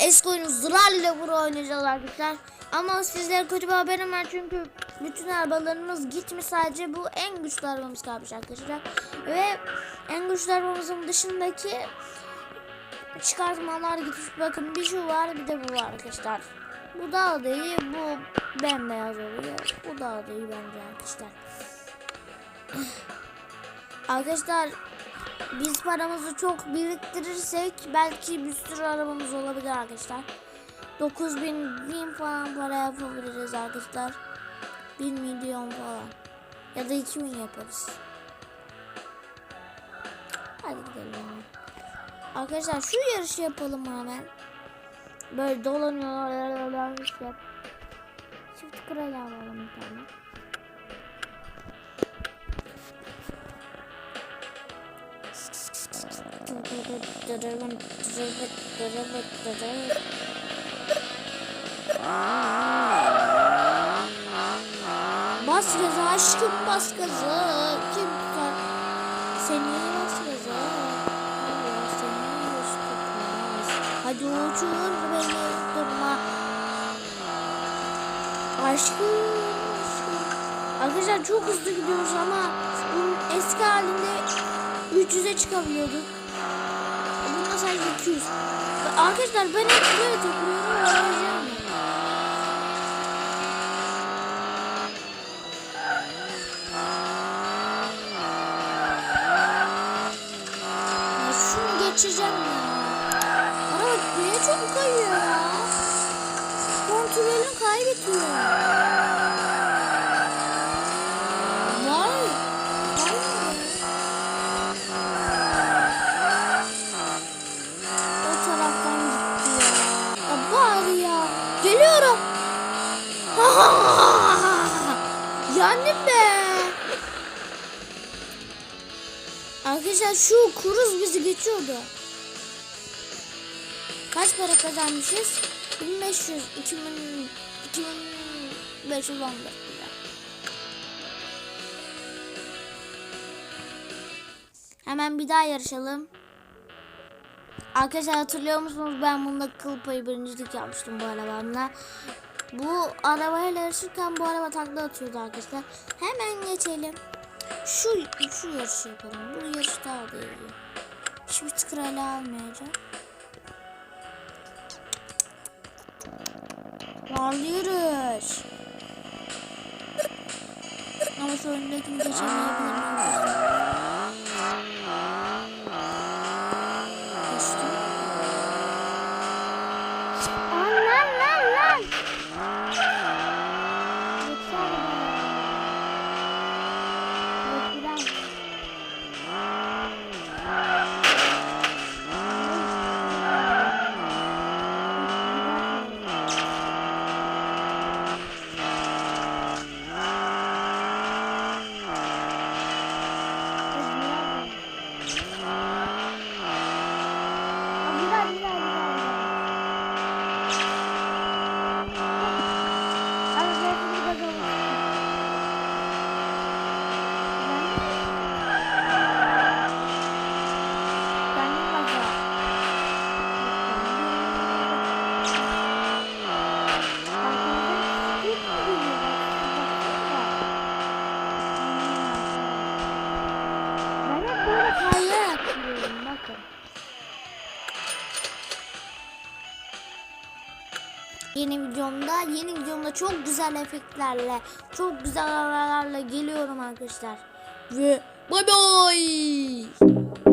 eski oyunu Zırar'la vur oynayacağız arkadaşlar. Ama sizlere kötü bir haberim var çünkü bütün arabalarımız gitmiş sadece bu en güçlü arabamız kalmış arkadaşlar. Ve en güçlü arabamızın dışındaki çıkartmalar gitmiş. Bakın bir şu var bir de bu var arkadaşlar. Bu daha da iyi bu bembeyaz oluyor. Bu daha da iyi bence arkadaşlar. Arkadaşlar biz paramızı çok biriktirirsek belki bir sürü arabamız olabilir arkadaşlar. 9000 bin falan para yapabiliriz arkadaşlar. 1 milyon falan. Ya da 2000 yaparız. Hadi gidelim. Arkadaşlar şu yarışı yapalım hemen. Böyle dolanıyorlar. Çift kral alalım bir tane. Bas gaza aşkım bas gaza. Kim tutar? Seni bas gaza. Seni hiç tutmaz. Hadi uçur beni durma. Aşkım. Arkadaşlar çok hızlı gidiyoruz ama bunun eski halinde 300'e çıkabiliyorduk. Sadece 200. Arkadaşlar ben hep böyle. Ya şunu geçeceğim ya. Araba niye çok kayıyor ya? Kontrolünü kaybediyor. Yendim be. Arkadaşlar şu kuruz bizi geçiyordu. Kaç para kazanmışız? 1500, 2000, 2514 lira. Hemen bir daha yarışalım. Arkadaşlar hatırlıyor musunuz? Ben bunda kıl payı birincilik yapmıştım bu arabamla. Bu arabayla yarışırken bu araba takla atıyordu arkadaşlar. Hemen geçelim. Şu şu yarışı yapalım. Bu yarış daha da iyi. Şimdi kralı almayacağım. Varlıyoruz. Ama şu öndekini geçemeyebilirim. Geçtim. Lan lan Ah! Kayarak sürüyorum bakın. Yeni videomda, yeni videomda çok güzel efektlerle, çok güzel aralarla geliyorum arkadaşlar. Ve bay bay.